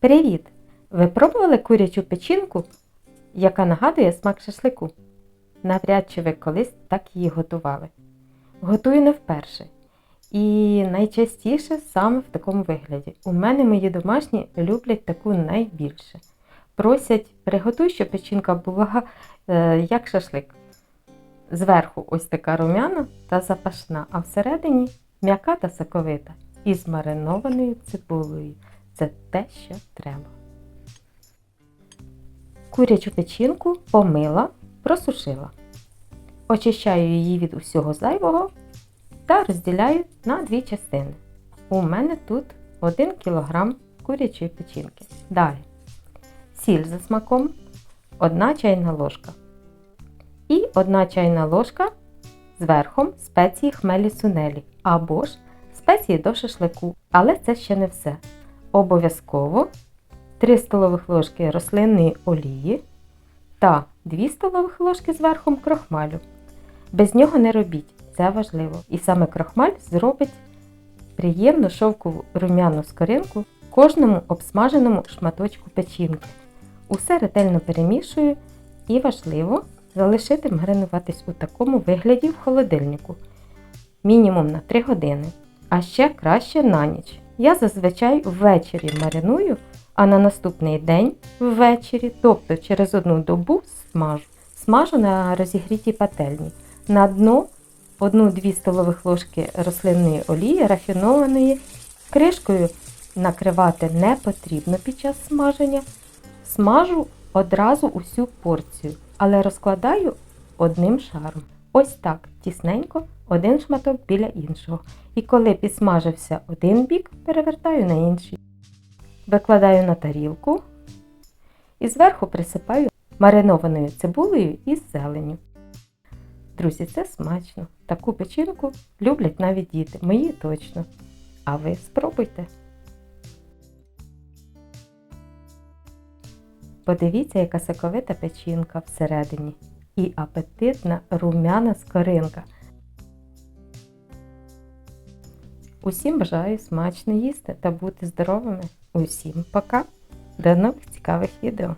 Привіт! Ви пробували курячу печінку, яка нагадує смак шашлику? Навряд чи ви колись так її готували. Готую не вперше. І найчастіше саме в такому вигляді. У мене мої домашні люблять таку найбільше. Просять, приготуй, щоб печінка була е, як шашлик. Зверху ось така рум'яна та запашна, а всередині м'яка та соковита із маринованою цибулею. Це те, що треба. Курячу печінку помила, просушила. Очищаю її від усього зайвого та розділяю на дві частини. У мене тут 1 кг курячої печінки. Далі сіль за смаком, 1 чайна ложка. І 1 чайна ложка з верхом спеції хмелі сунелі або ж спеції до шашлику. Але це ще не все. Обов'язково 3 столових ложки рослинної олії та 2 столових ложки з верхом крохмалю. Без нього не робіть, це важливо. І саме крохмаль зробить приємну шовкову рум'яну скоринку кожному обсмаженому шматочку печінки. Усе ретельно перемішую і важливо залишити маринуватись у такому вигляді в холодильнику мінімум на 3 години, а ще краще на ніч. Я зазвичай ввечері мариную, а на наступний день ввечері, тобто через одну добу смажу. Смажу на розігрітій пательні. На дно 1-2 столових ложки рослинної олії рафінованої. Кришкою накривати не потрібно під час смаження. Смажу одразу усю порцію, але розкладаю одним шаром. Ось так, тісненько, один шматок біля іншого. І коли підсмажився один бік, перевертаю на інший. Викладаю на тарілку і зверху присипаю маринованою цибулею і зеленню. Друзі, це смачно. Таку печінку люблять навіть діти. Мої точно. А ви спробуйте. Подивіться, яка соковита печінка всередині і апетитна рум'яна скоринка. Усім бажаю смачно їсти та бути здоровими. Усім пока! До нових цікавих відео!